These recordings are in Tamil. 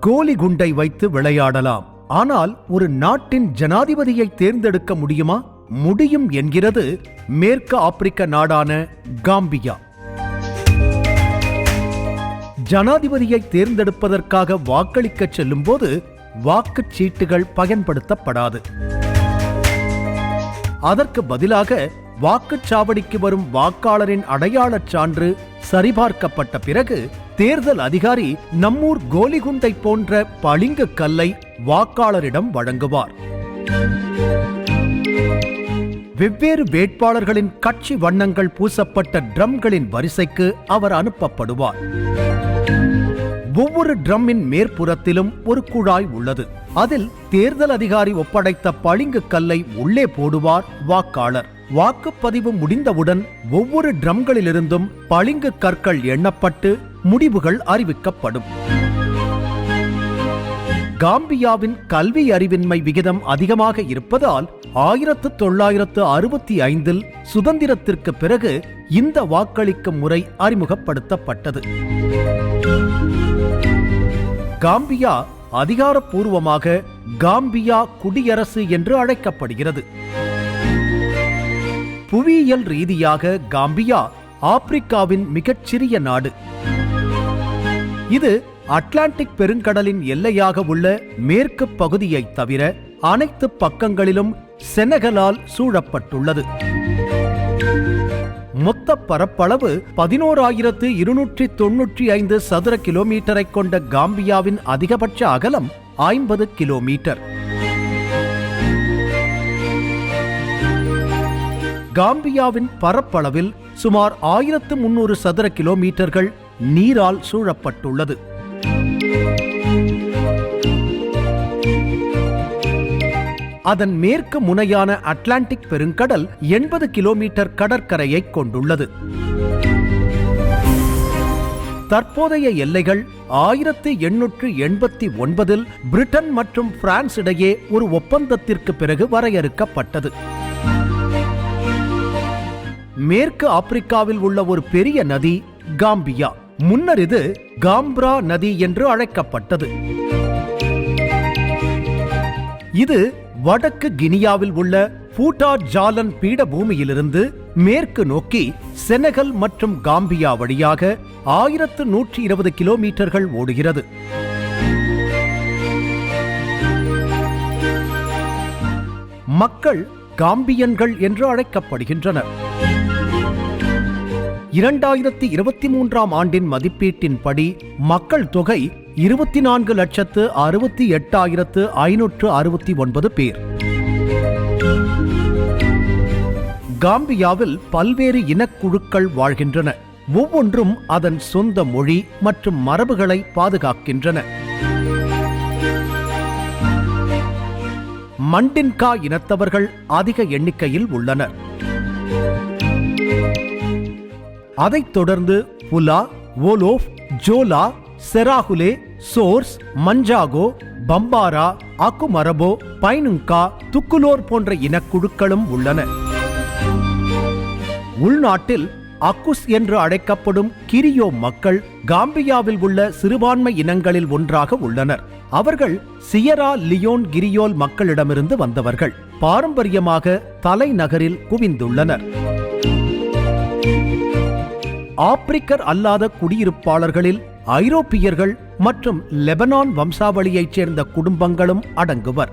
கோலி குண்டை வைத்து விளையாடலாம். ஆனால் ஒரு நாட்டின் ஜனாதிபதியை தேர்ந்தெடுக்க முடியுமா? முடியும் என்கிறது மேற்கு ஆப்பிரிக்க நாடான காம்பியா. ஜனாதிபதியை தேர்ந்தெடுப்பதற்காக வாக்களிக்க செல்லும்போது வாக்குச் சீட்டுகள் பயன்படுத்தப்படாது. அதற்கு பதிலாக வாக்குச்சாவடிக்கு வரும் வாக்காளரின் அடையாளச் சான்று சரிபார்க்கப்பட்ட பிறகு தேர்தல் அதிகாரி நம்மூர் கோலிகுண்டை போன்ற பளிங்கு கல்லை வாக்காளரிடம் வழங்குவார். வெவ்வேறு வேட்பாளர்களின் கட்சி வண்ணங்கள் பூசப்பட்ட ட்ரம்களின் வரிசைக்கு அவர் அனுப்பப்படுவார். ஒவ்வொரு ட்ரம்மின் மேற்புறத்திலும் ஒரு குழாய் உள்ளது. அதில் தேர்தல் அதிகாரி ஒப்படைத்த பளிங்கு கல்லை உள்ளே போடுவார் வாக்காளர். வாக்குப்பதிவு முடிந்தவுடன் ஒவ்வொரு ட்ரம்களிலிருந்தும் பளிங்கு கற்கள் எண்ணப்பட்டு முடிவுகள் அறிவிக்கப்படும். காம்பியாவின் கல்வி அறிவின்மை விகிதம் அதிகமாக இருப்பதால் ஆயிரத்து தொள்ளாயிரத்து அறுபத்தி ஐந்தில் சுதந்திரத்திற்கு பிறகு இந்த வாக்களிக்கும் முறை அறிமுகப்படுத்தப்பட்டது. காம்பியா அதிகாரப்பூர்வமாக காம்பியா குடியரசு என்று அழைக்கப்படுகிறது. புவியியல் ரீதியாக காம்பியா ஆப்பிரிக்காவின் மிகச்சிறிய நாடு. இது அட்லாண்டிக் பெருங்கடலின் எல்லையாக உள்ள மேற்கு பகுதியை தவிர அனைத்து பக்கங்களிலும் செனகலால் சூழப்பட்டுள்ளது. மொத்த பரப்பளவு பதினோராயிரத்து இருநூற்றி தொன்னூற்றி ஐந்து சதுர கிலோமீட்டரை கொண்ட காம்பியாவின் அதிகபட்ச அகலம் ஐம்பது கிலோமீட்டர். காம்பியாவின் பரப்பளவில் சுமார் ஆயிரத்து முன்னூறு சதுர கிலோமீட்டர்கள் நீரால் சூழப்பட்டுள்ளது. அதன் மேற்கு முனையான அட்லாண்டிக் பெருங்கடல் எண்பது கிலோமீட்டர் கடற்கரையை கொண்டுள்ளது. தற்போதைய எல்லைகள் ஆயிரத்தி எண்ணூற்று எண்பத்தி ஒன்பதில் பிரிட்டன் மற்றும் பிரான்ஸ் இடையே ஒரு ஒப்பந்தத்திற்கு பிறகு வரையறுக்கப்பட்டது. மேற்கு ஆப்பிரிக்காவில் உள்ள ஒரு பெரிய நதி காம்பியா. முன்னர் இது காம்ப்ரா நதி என்று அழைக்கப்பட்டது. இது வடக்கு கினியாவில் உள்ள பூட்டா ஜாலன் பீடபூமியிலிருந்து மேற்கு நோக்கி செனகல் மற்றும் காம்பியா வழியாக ஆயிரத்து நூற்றி இருபது கிலோமீட்டர்கள் ஓடுகிறது. மக்கள் காம்பியன்கள் என்று அழைக்கப்படுகின்றனர். இரண்டாயிரத்தி இருபத்தி மூன்றாம் ஆண்டின் மதிப்பீட்டின்படி மக்கள் தொகை இருபத்தி நான்கு லட்சத்து அறுபத்தி எட்டாயிரத்து ஐநூற்று அறுபத்தி ஒன்பது பேர். காம்பியாவில் பல்வேறு இனக்குழுக்கள் வாழ்கின்றன. ஒவ்வொன்றும் அதன் சொந்த மொழி மற்றும் மரபுகளை பாதுகாக்கின்றன. மண்டின்கா இனத்தவர்கள் அதிக எண்ணிக்கையில் உள்ளனர். அதைத் தொடர்ந்து புலா ஓலோஃப் ஜோலா செராகுலே சோர்ஸ் மஞ்சாகோ பம்பாரா அக்குமரபோ பைனுங்கா துக்குலோர் போன்ற இனக்குழுக்களும் உள்ளன. உள்நாட்டில் அக்குஸ் என்று அழைக்கப்படும் கிரியோ மக்கள் காம்பியாவில் உள்ள சிறுபான்மை இனங்களில் ஒன்றாக உள்ளனர். அவர்கள் சியரா லியோன் கிரியோல் மக்களிடமிருந்து வந்தவர்கள். பாரம்பரியமாக தலைநகரில் குவிந்துள்ளனர். ஆப்பிரிக்கர் அல்லாத குடியிருப்பாளர்களில் ஐரோப்பியர்கள் மற்றும் லெபனான் வம்சாவளியைச் சேர்ந்த குடும்பங்களும் அடங்குவர்.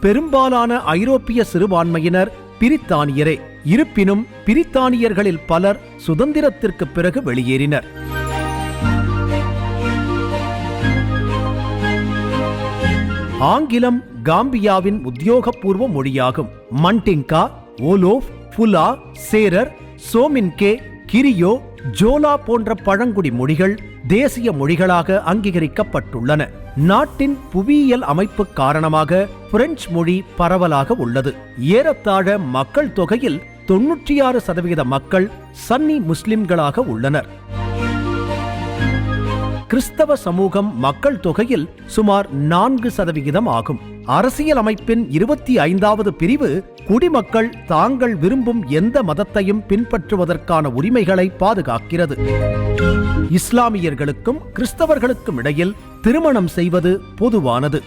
பெரும்பாலான ஐரோப்பிய சிறுபான்மையினர் பிரித்தானியரே. இருப்பினும் பிரித்தானியர்களில் பலர் சுதந்திரத்திற்கு பிறகு வெளியேறினர். ஆங்கிலம் காம்பியாவின் உத்தியோகபூர்வ மொழியாகும். மண்டிங்கா ஓலோஃப் புலா சேரர் சோமின்கே கிரியோ ஜோலா போன்ற பழங்குடி மொழிகள் தேசிய மொழிகளாக அங்கீகரிக்கப்பட்டுள்ளன. நாட்டின் புவியியல் அமைப்பு காரணமாக பிரெஞ்சு மொழி பரவலாக உள்ளது. ஏறத்தாழ மக்கள் தொகையில் தொன்னூற்றி ஆறு சதவீத மக்கள் சன்னி முஸ்லிம்களாக உள்ளனர். கிறிஸ்தவ சமூகம் மக்கள் தொகையில் சுமார் நான்கு சதவிகிதம் ஆகும். அரசியல் அமைப்பின் இருபத்தி ஐந்தாவது பிரிவு குடிமக்கள் தாங்கள் விரும்பும் எந்த மதத்தையும் பின்பற்றுவதற்கான உரிமைகளை பாதுகாக்கிறது. இஸ்லாமியர்களுக்கும் கிறிஸ்தவர்களுக்கும் இடையில் திருமணம் செய்வது பொதுவானது.